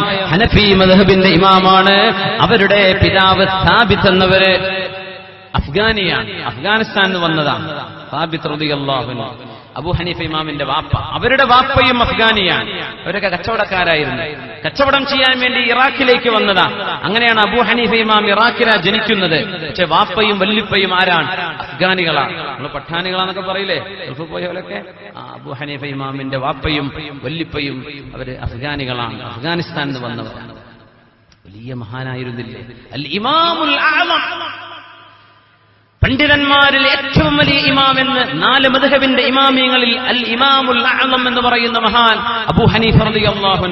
ഹനഫി മദഹബിന്റെ ഇമാമാണ്. അവരുടെ പിതാവ് സ്ഥാപിത് എന്നവര് അഫ്ഗാനിയാണ്. അഫ്ഗാനിസ്ഥാനിൽ വന്നതാണ്. റളിയല്ലാഹു അൻഹു. അബു ഹനീഫ ഇമാമിന്റെ വാപ്പ. അവരുടെ വാപ്പയും അഫ്ഗാനിയാണ്. അവരൊക്കെ കച്ചവടക്കാരായിരുന്നു. കച്ചവടം ചെയ്യാൻ വേണ്ടി ഇറാഖിലേക്ക് വന്നതാ. അങ്ങനെയാണ് അബു ഹനീഫ ഇമാം ഇറാഖിലാ ജനിക്കുന്നത്. പക്ഷെ വാപ്പയും വല്ലിപ്പയും ആരാണ്? അഫ്ഗാനികളാണ് നമ്മൾ പഠാനികളാന്നൊക്കെ പറയില്ലേ? ഗൾഫ് പോയവരൊക്കെ അബു ഇമാമിന്റെ വാപ്പയും വല്ലിപ്പയും അവർ അഫ്ഗാനികളാണ്. അഫ്ഗാനിസ്ഥാനിൽ വന്നവരാണ്. വലിയ മഹാനായിരുന്നില്ലേ? അൽ ഇമാമുൽ പണ്ഡിതന്മാരിൽ ഏറ്റവും വലിയ ഇമാം എന്ന് നാല് മധുഹബിന്റെ ഇമാമിയങ്ങളിൽ അൽ ഇമാമുൽ അഅളം എന്ന് പറയുന്ന മഹാൻ അബു ഹനീഫ റളിയല്ലാഹു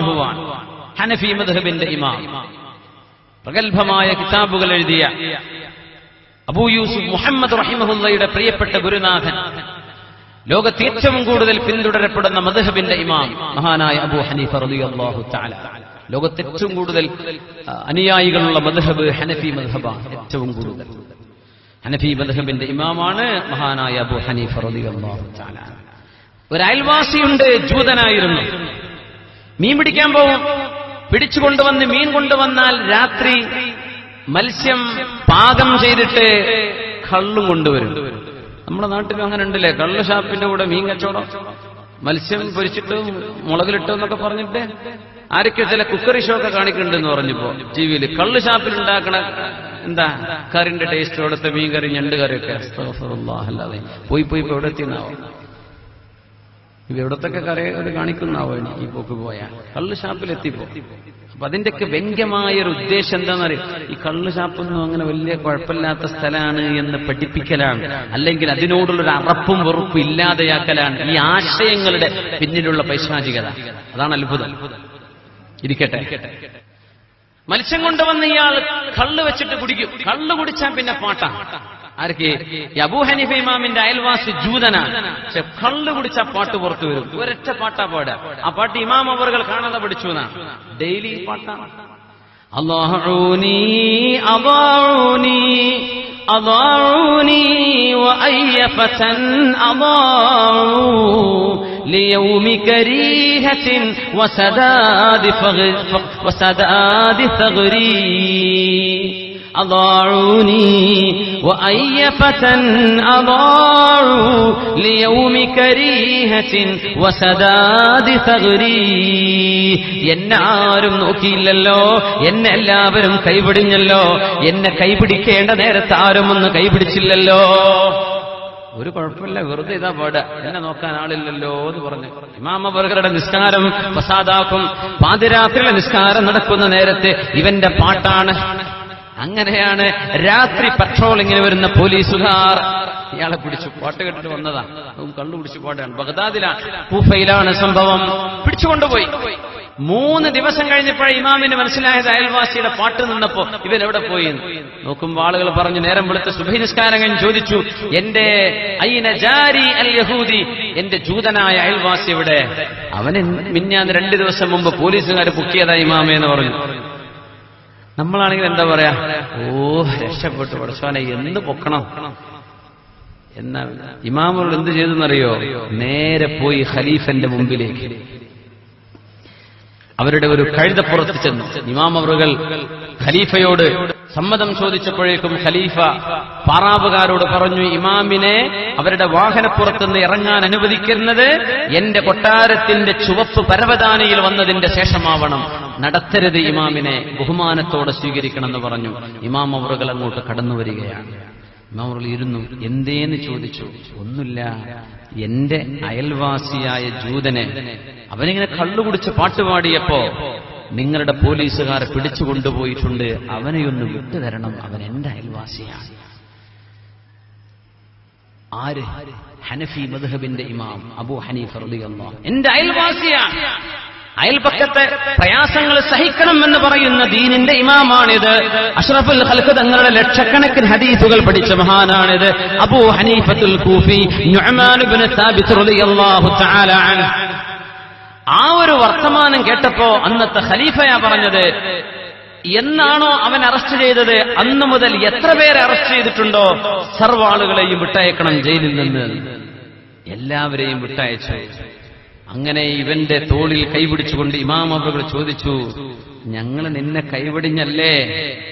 ഹനഫി മധുഹബിന്റെ ഇമാം. പ്രഗത്ഭമായ കിതാബുകൾ എഴുതിയ അബൂ യൂസുഫ് മുഹമ്മദ് റഹിമഹുല്ലയുടെ പ്രിയപ്പെട്ട ഗുരുനാഥൻ ലോകത്ത് ഏറ്റവും കൂടുതൽ പിന്തുടരപ്പെടുന്ന മധുഹബിന്റെ ഇമാം മഹാനായ അബൂ ഹനീഫ റളിയല്ലാഹു തആല. ലോകത്ത് ഏറ്റവും കൂടുതൽ അനുയായികളുള്ള മധുഹബ് ഹനഫി മധുഹബാണ് ഏറ്റവും കൂടുതൽ. ഹനഫി ബദഹബിന്റെ ഇമാമാണ് മഹാനായ അബു ഹനീഫ് റളിയല്ലാഹു തആല. ഒരു അയൽവാസിയുണ്ട് ജൂതനായിരുന്നു. മീൻ പിടിക്കാൻ പോകും പിടിച്ചു കൊണ്ടുവന്ന് മീൻ കൊണ്ടുവന്നാൽ രാത്രി മത്സ്യം പാകം ചെയ്തിട്ട് കള്ളും കൊണ്ടുവരും. നമ്മുടെ നാട്ടിലും അങ്ങനെ ഉണ്ടല്ലേ കള്ള് ഷാപ്പിന്റെ കൂടെ മീൻ കച്ചവടം. മത്സ്യം പൊരിച്ചിട്ടും മുളകിലിട്ടും എന്നൊക്കെ പറഞ്ഞിട്ട് ആരൊക്കെ ചില കുക്കറി ഷോ ഒക്കെ കാണിക്കുന്നുണ്ടെന്ന് പറഞ്ഞപ്പോ. ടി വിയിൽ കള്ള് ഷാപ്പിൽ ഉണ്ടാക്കണ എന്താ? കറിന്റെ ടേസ്റ്റ് ഇവിടുത്തെ മീൻ കറി ഞണ്ട് കറിയൊക്കെ. അല്ലാതെ പോയി പോയി ഇപ്പൊ എവിടെ എത്തിയെന്നാവും? ഇവിടത്തൊക്കെ കറി ഒരു കാണിക്കുന്നാവോ ഈ പോക്ക് പോയാൽ കള്ള് ഷാപ്പിൽ എത്തിപ്പോ? അപ്പൊ അതിന്റെയൊക്കെ വ്യംഗ്യമായ ഒരു ഉദ്ദേശം എന്താണെന്നറിയോ ഈ കള്ള് ഷാപ്പൊന്നും അങ്ങനെ വലിയ കുഴപ്പമില്ലാത്ത സ്ഥലമാണ് എന്ന് പഠിപ്പിക്കലാണ്. അല്ലെങ്കിൽ അതിനോടുള്ളൊരു അറപ്പും വെറുപ്പും ഇല്ലാതെയാക്കലാണ് ഈ ആശയങ്ങളുടെ പിന്നിലുള്ള പൈശാചികത. അതാണ് അത്ഭുതം. ഇരിക്കട്ടെ. മത്സ്യം കൊണ്ടുവന്ന ഇയാൾ കള്ള് വെച്ചിട്ട് കുടിക്കും. കള്ള് കുടിച്ചാൽ പിന്നെ പാട്ടാണ് ആർക്ക് അബൂ ഹനീഫ ഇമാമിന്റെ അയൽവാസി ജൂതനാണ് പക്ഷെ കള്ളു കുടിച്ച പാട്ട് പുറത്തു വരും. ഒരൊറ്റ പാട്ടാ പാടുക. ആ പാട്ട് ഇമാം അവറുകൾ കാണാതെ പഠിച്ചു എന്നാണ് ഡെയിലി പാട്ടാണ് അള്ളാഹൂനി അവാഴൂനി അവാഴൂനി അയ്യപ്പൻ അവാഴൂ ليوم كريهة وسداد, فغ... وسداد ثغري أضاعوني وأي فتى أضاعوا ليوم كريهة وسداد ثغري എന്നെ ആരും നോക്കിയില്ലല്ലോ എന്നെ എല്ലാവരും കൈപിടിഞ്ഞല്ലോ എന്നെ കൈപിടിക്കേണ്ട നേരത്ത് ആരും ഒന്ന് കൈപിടിച്ചില്ലല്ലോ ഒരു കുഴപ്പമില്ല വെറുതെ ഇതാ പാടുക. എന്നെ നോക്കാൻ ആളില്ലല്ലോ എന്ന് പറഞ്ഞു. ഇമാമവർഗരുടെ നിസ്കാരം പ്രസാദാക്കും പാതിരാത്രിയിലെ നിസ്കാരം നടക്കുന്ന നേരത്തെ ഇവന്റെ പാട്ടാണ്. അങ്ങനെയാണ് രാത്രി പട്രോളിങ്ങിന് വരുന്ന പോലീസുകാർ ഇയാളെ പിടിച്ചു പാട്ട് കേട്ടിട്ട് വന്നതാ. അതും കള്ളു പിടിച്ചു പാട്ടാണ് ബഗ്ദാദിലാണ് കൂഫയിലാണ് സംഭവം. പിടിച്ചുകൊണ്ടുപോയി. മൂന്ന് ദിവസം കഴിഞ്ഞപ്പോൾ ഇമാമിന് മനസ്സിലായത് അയൽവാസിയുടെ പാട്ട് നിന്നപ്പോ ഇവൻ എവിടെ പോയി. നോക്കുമ്പോൾ ആളുകൾ പറഞ്ഞു നേരം വെളുത്ത സുബഹി നിസ്കാരം ചോദിച്ചു എന്റെ അയ്യന ജാരി അൽ യഹൂദി എന്റെ ജൂതനായ അയൽവാസി ഇവിടെ അവന് മിന്നാന്ന് രണ്ടു ദിവസം മുമ്പ് പോലീസുകാർ പൊക്കിയതാ ഇമാമേ എന്ന് പറഞ്ഞു. നമ്മളാണെങ്കിൽ എന്താ പറയാ ഓ രക്ഷപ്പെട്ടു പഠിച്ചോനെ എന്ത് പൊക്കണം? എന്നാ ഇമാമുകൾ എന്ത് ചെയ്തെന്നറിയോ? നേരെ പോയി ഖലീഫന്റെ മുമ്പിലേക്ക്. അവരുടെ ഒരു കഴുതപ്പുറത്ത് ചെന്നു. ഇമാം ഖലീഫയോട് സമ്മതം ചോദിച്ചപ്പോഴേക്കും ഖലീഫ പാറാവുകാരോട് പറഞ്ഞു ഇമാമിനെ അവരുടെ വാഹനപ്പുറത്തുനിന്ന് ഇറങ്ങാൻ അനുവദിക്കുന്നത് എന്റെ കൊട്ടാരത്തിന്റെ ചുവപ്പ് പരവതാനിയിൽ വന്നതിന്റെ ശേഷമാവണം. നടത്തരുത് ഇമാമിനെ. ബഹുമാനത്തോടെ സ്വീകരിക്കണമെന്ന് പറഞ്ഞു. ഇമാം അങ്ങോട്ട് കടന്നു വരികയാണ് ഇമാം ഇരുന്നു എന്തേന്ന് ചോദിച്ചു? ഒന്നുമില്ല. എന്റെ അയൽവാസിയായ ജൂതനെ അവനിങ്ങനെ കള്ളുകുടിച്ച് പാട്ടുപാടിയപ്പോ നിങ്ങളുടെ പോലീസുകാർ പിടിച്ചു കൊണ്ടുപോയിട്ടുണ്ട്. അവനെയൊന്ന് വിട്ടുതരണം അവൻ എന്റെ അയൽവാസിയാണ്. ആര്? ഹനഫി മധുഹബിന്റെ ഇമാം അബു ഹനീഫ് എന്റെ അയൽവാസിയാണ്. അയൽപക്കത്തെ പ്രയാസങ്ങൾ സഹിക്കണം എന്ന് പറയുന്ന ദീനിന്റെ ഇമാമാണിത്. അഷ്റഫുൽ ഖൽഖ് തങ്ങളുടെ ലക്ഷക്കണക്കിന് ഹദീസുകൾ പഠിച്ച മഹാനാണിത്. അബൂ ഹനീഫത്തുൽ കൂഫി ആ ഒരു വർത്തമാനം കേട്ടപ്പോ അന്നത്തെ ഖലീഫയാ പറഞ്ഞത് എന്നാണോ അവൻ അറസ്റ്റ് ചെയ്തത്? അന്നു മുതൽ എത്ര പേരെ അറസ്റ്റ് ചെയ്തിട്ടുണ്ടോ? സർവ ആളുകളെയും വിട്ടയക്കണം ജയിലിൽ നിന്ന്. എല്ലാവരെയും വിട്ടയച്ചു. അങ്ങനെ ഇവന്റെ തോളിൽ കൈപിടിച്ചുകൊണ്ട് ഇമാം അവറുകൾ ചോദിച്ചു ഞങ്ങൾ നിന്നെ കൈവിടിഞ്ഞല്ലേ?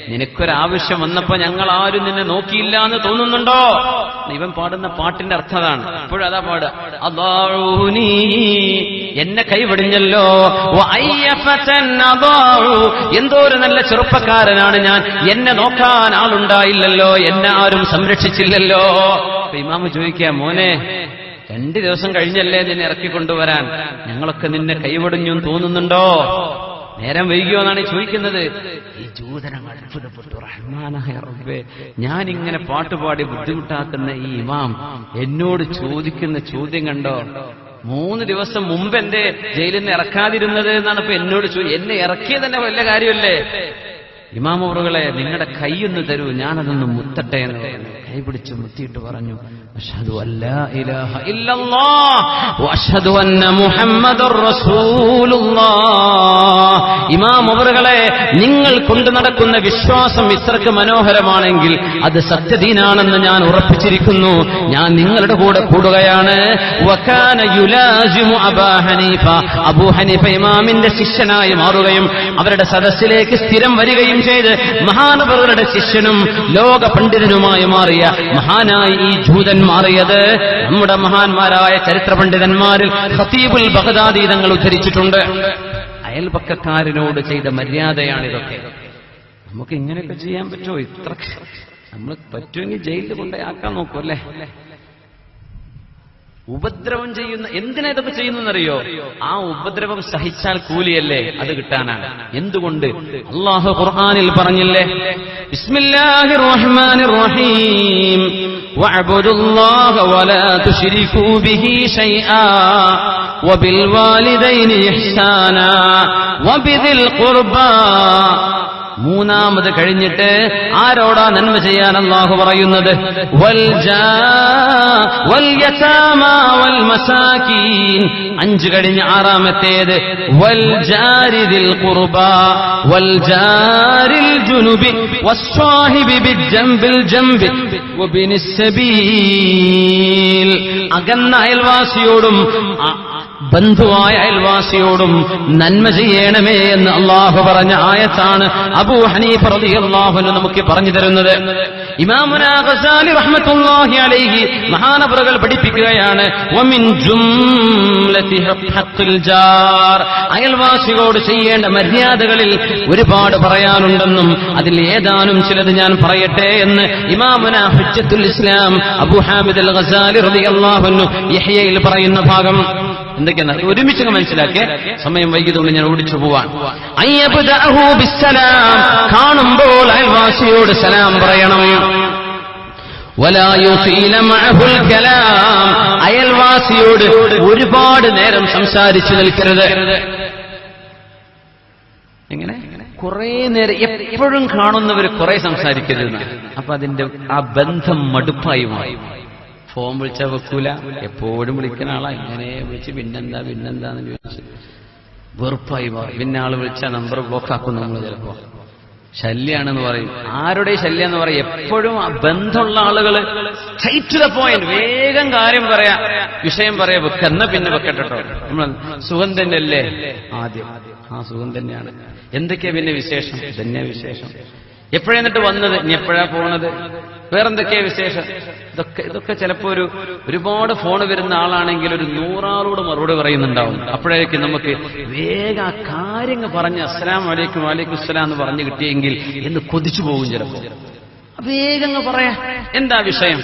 നിനക്കൊരാവശ്യം വന്നപ്പോ ഞങ്ങൾ ആരും നിന്നെ നോക്കിയില്ല എന്ന് തോന്നുന്നുണ്ടോ? ഇവൻ പാടുന്ന പാട്ടിന്റെ അർത്ഥതാണ് ഇപ്പോഴതാ പാട് എന്നെ കൈവിടിഞ്ഞല്ലോ. എന്തോ ഒരു നല്ല ചെറുപ്പക്കാരനാണ് ഞാൻ. എന്നെ നോക്കാൻ ആളുണ്ടായില്ലല്ലോ. എന്നെ ആരും സംരക്ഷിച്ചില്ലല്ലോ. ഇമാമ് ചോദിക്കുക മോനെ രണ്ട് ദിവസം കഴിഞ്ഞല്ലേ നിന്നെ ഇറക്കിക്കൊണ്ടുവരാൻ ഞങ്ങളൊക്കെ നിന്നെ കൈവിടിഞ്ഞു തോന്നുന്നുണ്ടോ? നേരം വൈകിയോ എന്നാണ് ചോദിക്കുന്നത്. ഈ ജൂതനങ്ങൾ അത്ഭുതപ്പെട്ടു. റഹ്മാനായ റബ്ബേ ഞാൻ ഇങ്ങനെ പാട്ടുപാടി ബുദ്ധിമുട്ടാക്കുന്ന ഈ ഇമാം എന്നോട് ചോദിക്കുന്ന ചോദ്യം കണ്ടോ? മൂന്ന് ദിവസം മുമ്പ് എന്റെ ജയിലിൽ നിന്ന് ഇറക്കാതിരുന്നത് എന്നാണ് ഇപ്പൊ എന്നോട് ചോദിച്ചത് എന്നെ ഇറക്കിയത് തന്നെ വല്ല കാര്യമല്ലേ? ഇമാമോറുകളെ നിങ്ങളുടെ കൈയൊന്ന് തരൂ ഞാനതൊന്ന് മുത്തട്ടെ എന്ന് കൈ പിടിച്ച് മുത്തിയിട്ട് പറഞ്ഞു അഷ്ഹദു അല്ലാ ഇലാഹ അന്ന അവറുകളെ നിങ്ങൾ കൊണ്ടു നടക്കുന്ന വിശ്വാസം ഇത്രക്ക് മനോഹരമാണെങ്കിൽ അത് സത്യദീനാണെന്ന് ഞാൻ ഉറപ്പിച്ചിരിക്കുന്നു. ഞാൻ നിങ്ങളുടെ കൂടെ കൂടുകയാണ്. അബാ ഹനീഫ. ഇമാമിന്റെ ശിഷ്യനായി മാറുകയും അവരുടെ സദസ്സിലേക്ക് സ്ഥിരം വരികയും ചെയ്ത് മഹാനവറുടെ ശിഷ്യനും ലോക പണ്ഡിതനുമായി മാറിയ മഹാനായി ഈ ജൂതൻ മാറിയത്. നമ്മുടെ മഹാന്മാരായ ചരിത്ര പണ്ഡിതന്മാരിൽ ഖതീബുൽ ബഗദാദി തങ്ങൾ ഉദ്ധരിച്ചിട്ടുണ്ട്. അയൽപക്കക്കാരനോട് ചെയ്ത മര്യാദയാണിതൊക്കെ. നമുക്ക് ഇങ്ങനെയൊക്കെ ചെയ്യാൻ പറ്റുമോ? ഇത്ര നമ്മൾ പറ്റുമെങ്കിൽ ജയിലിൽ കൊണ്ടുപോയാക്കാൻ നോക്കൂ അല്ലേ? ഉപദ്രവം ചെയ്യുന്ന എന്തിനാ ഇതൊക്കെ ചെയ്യുന്നറിയോ ആ ഉപദ്രവം സഹിച്ചാൽ കൂലിയല്ലേ? അത് കിട്ടാനാണ്. എന്തുകൊണ്ട്? അള്ളാഹു ഖുർഹാനിൽ പറഞ്ഞില്ലേ وبالوالدين إحسانا وبذي القربى മൂന്നാമത് കഴിഞ്ഞിട്ട് ആരോടാ നന്മ ചെയ്യാൻ അള്ളാഹു പറയുന്നത് വൽ ജാ- വൽ യതാമാ വൽ മസാകീൻ. അഞ്ച് കഴിഞ്ഞ് ആറാമത്തേത് വൽ ജാരിദിൽ ഖുർബ വൽ ജാരിൽ ജുനുബി വസ്വാഹിബി ബിജ്ജംബിൽ ജംബി വബിനിസ് സബീൽ അകന്ന അയൽവാസിയോടും അ- ബന്ധുവായ അയൽവാസിയോടും നന്മ ചെയ്യണമേ എന്ന് അള്ളാഹു പറഞ്ഞ ആയത്താണ് അബൂ ഹനീഫ റളിയല്ലാഹു നമുക്ക് പറഞ്ഞു തരുന്നത്. ഇമാമുന ഗസാലി റഹ്മത്തുള്ളാഹി അലൈഹി മഹാനവറുകൾ പഠിപ്പിക്കുകയാണ് വമിൻ ജുംലതി ഹഖ്ഖിൽ ജാർ. അയൽവാസിയോട് ചെയ്യേണ്ട മര്യാദകളിൽ ഒരുപാട് പറയാനുണ്ടെന്നും അതിൽ ഏതാനും ചിലത് ഞാൻ പറയട്ടെ എന്ന് ഇമാമുന ഹുജ്ജത്തുൽ ഇസ്ലാം അബൂ ഹാമിദ് അൽ ഗസാലി റളിയല്ലാഹു അൻഹു യഹ്യയിൽ പറയുന്ന ഭാഗം. എന്തൊക്കെയാണ് ഒരുമിച്ച് മനസ്സിലാക്കിയ. സമയം വൈകിയതുകൊണ്ട് ഞാൻ ഓടിച്ചു പോവാൻ. കാണുമ്പോൾ അയൽവാസിയോട് സലാം പറയണം. അയൽവാസിയോട് ഒരുപാട് നേരം സംസാരിച്ചു നിൽക്കരുത്. എങ്ങനെ? കുറെ നേരം എപ്പോഴും കാണുന്നവർ കുറെ സംസാരിക്കരുത് അപ്പൊ അതിന്റെ ആ ബന്ധം മടുപ്പായി മാറി. ഫോൺ വിളിച്ചാൽ വെക്കൂല. എപ്പോഴും വിളിക്കുന്ന ആളാ. ഇങ്ങനെ വിളിച്ച് പിന്നെന്താ പിന്നെന്താന്ന് ചോദിച്ചു. വെറുപ്പായി മാറി. പിന്നെ ആൾ വിളിച്ചാൽ നമ്പർ ബ്ലോക്ക് ആക്കും നമ്മൾ ചിലപ്പോ. ശല്യാണെന്ന് പറയും. ആരുടെ ശല്യം എന്ന് പറയും? എപ്പോഴും ബന്ധമുള്ള ആളുകൾ പോയിന്റ് വേഗം കാര്യം പറയാ. വിഷയം പറയാ. വെക്ക. എന്നാ പിന്നെ വെക്കട്ടോ നമ്മൾ സുഖം തന്നെയല്ലേ? ആദ്യം. ആ സുഖം തന്നെയാണ്. എന്തൊക്കെയാ പിന്നെ വിശേഷം? തന്നെ വിശേഷം. എപ്പോഴെന്നിട്ട് വന്നത്? ഇനി എപ്പോഴാ പോണത്? വേറെന്തൊക്കെയാ വിശേഷം? ഇതൊക്കെ ഇതൊക്കെ ചിലപ്പോ ഒരു ഒരുപാട് ഫോൺ വരുന്ന ആളാണെങ്കിൽ ഒരു നൂറാളോട് മറുപടി പറയുന്നുണ്ടാവും. അപ്പോഴേക്കും നമുക്ക് വേഗം ആ കാര്യങ്ങൾ പറഞ്ഞ് അസ്സലാം വലൈക്കും വലൈക്കും അസ്സലാം എന്ന് പറഞ്ഞു കിട്ടിയെങ്കിൽ എന്ന് കൊതിച്ചു പോകും ചിലപ്പോ. വേഗം അങ്ങ് പറയാ. എന്താ വിഷയം?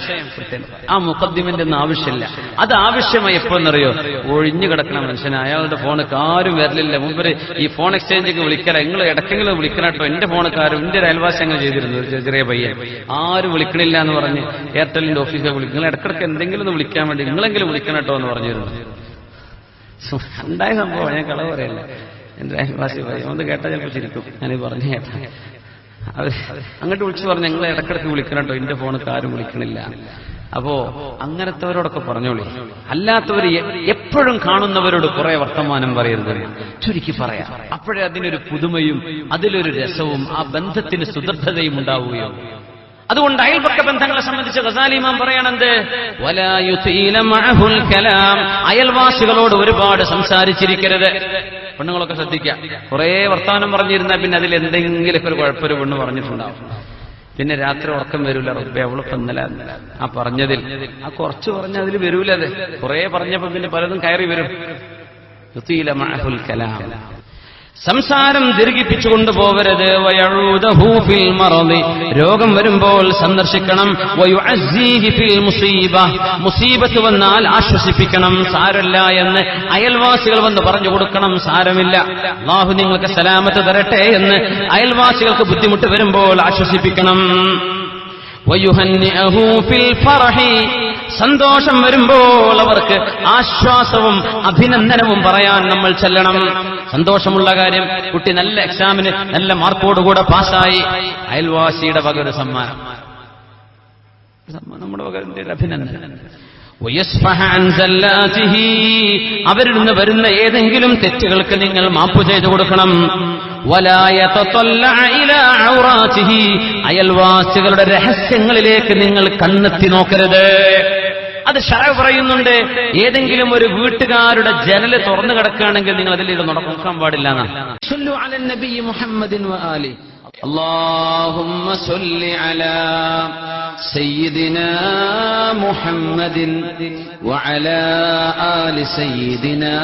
ആ മുഖദ്ദിമിന്റെ ഒന്നും ആവശ്യമില്ല. അത് ആവശ്യമായി എപ്പോഴെന്നറിയോ? ഒഴിഞ്ഞു കിടക്കണ മനുഷ്യൻ അയാളുടെ ഫോണൊക്കെ ആരും വരലില്ല. മുമ്പ് ഈ ഫോൺ എക്സ്ചേഞ്ചിക്ക് വിളിക്കല. നിങ്ങൾ ഇടയ്ക്കെങ്കിലും വിളിക്കണം കേട്ടോ. എന്റെ ഫോണക്കാരും എന്റെ ഒരു അയൽവാസി ചെയ്തിരുന്നു. ചെറിയ പയ്യൻ. ആരും വിളിക്കണില്ല എന്ന് പറഞ്ഞ് എയർടെലിന്റെ ഓഫീസിൽ വിളിക്കും നിങ്ങൾ ഇടക്കിടക്ക് എന്തെങ്കിലും ഒന്ന് വിളിക്കാൻ വേണ്ടി നിങ്ങളെങ്കിലും വിളിക്കണം കേട്ടോ എന്ന് പറഞ്ഞിരുന്നു. ഉണ്ടായ സംഭവം. ഞാൻ കളവ് പറയല്ല. എന്റെ അയൽവാസി പറയും. ഒന്ന് കേട്ടാൽ ചിലപ്പോൾ ചിരിക്കും. ഞാനീ പറഞ്ഞു കേട്ടാ. അവർ അങ്ങോട്ട് വിളിച്ചു പറഞ്ഞു ഞങ്ങളെ ഇടക്കിടക്ക് വിളിക്കണം കേട്ടോ. എന്റെ ഫോണിൽ ആരും വിളിക്കണില്ല. അപ്പോ അങ്ങനത്തെവരോടൊക്കെ പറഞ്ഞോളി. അല്ലാത്തവർ എപ്പോഴും കാണുന്നവരോട് കുറെ വർത്തമാനം പറയരുത്. ചുരുക്കി പറയാം. അപ്പോഴേ അതിനൊരു പുതുമയും അതിലൊരു രസവും ആ ബന്ധത്തിന് സുദൃഢതയും ഉണ്ടാവുകയോ അതുകൊണ്ട് അയൽപക്ക ബന്ധങ്ങളെ സംബന്ധിച്ച് ഗസാലി ഇമാം പറയണത് വലാ യുതീല മഅഹുൽ കലാം. അയൽവാസികളോട് ഒരുപാട് സംസാരിച്ചിരിക്കരുത്. പെണ്ണുങ്ങളൊക്കെ ശ്രദ്ധിക്കുക. കുറേ വർത്തമാനം പറഞ്ഞിരുന്നാൽ പിന്നെ അതിൽ എന്തെങ്കിലുമൊക്കെ ഒരു കുഴപ്പമൊരു പെണ്ണ് പറഞ്ഞിട്ടുണ്ടാവും. പിന്നെ രാത്രി ഉറക്കം വരൂല. റബ്ബെ അവളിപ്പോ ഇന്നലെ ആ പറഞ്ഞതിൽ. ആ കുറച്ച് പറഞ്ഞ അതിൽ വരൂല അത്. കുറെ പറഞ്ഞപ്പോ പിന്നെ പലതും കയറി വരും. കലാം. സംസാരം ദീർഘിപ്പിച്ചു കൊണ്ടുപോകരുത് വയഴൂതഹൂഫിൽ ഫിൽ മറദി. രോഗം വരുമ്പോൾ സന്ദർശിക്കണം. മുസീബ. മുസീബത്ത് വന്നാൽ ആശ്വസിപ്പിക്കണം. സാരല്ല എന്ന് അയൽവാസികൾ വന്ന് പറഞ്ഞു കൊടുക്കണം. സാരമില്ല. അള്ളാഹു നിങ്ങൾക്ക് സലാമത്ത് തരട്ടെ എന്ന് അയൽവാസികൾക്ക് ബുദ്ധിമുട്ട് വരുമ്പോൾ ആശ്വസിപ്പിക്കണം. വയുഹന്യഹൂഫിൽ ഫിൽ ഫറഹി. സന്തോഷം വരുമ്പോൾ അവർക്ക് ആശ്വാസവും അഭിനന്ദനവും പറയാൻ നമ്മൾ ചെല്ലണം. സന്തോഷമുള്ള കാര്യം കുട്ടി നല്ല എക്സാമിന് നല്ല മാർക്കോടുകൂടെ പാസ്സായി. അയൽവാസിയുടെ വക ഒരു സമ്മാനം. നമ്മുടെ വക അഭിനന്ദനം. അവരിൽ നിന്ന് വരുന്ന ഏതെങ്കിലും തെറ്റുകൾക്ക് നിങ്ങൾ മാപ്പ് ചെയ്തു കൊടുക്കണം. അയൽവാസികളുടെ രഹസ്യങ്ങളിലേക്ക് നിങ്ങൾ കണ്ണെത്തി നോക്കരുത്. അത് ഷറ പറയുന്നുണ്ട് ഏതെങ്കിലും ഒരു വീട്ടുകാരുടെ ജനൽ തുറന്നു കിടക്കുകയാണെങ്കിൽ നിങ്ങൾ അതിലേക്ക് നടക്കാൻ പാടില്ല اللهم صل على سيدنا محمد وعلى آل سيدنا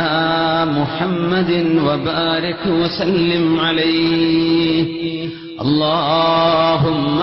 محمد وبارك وسلم عليه. اللهم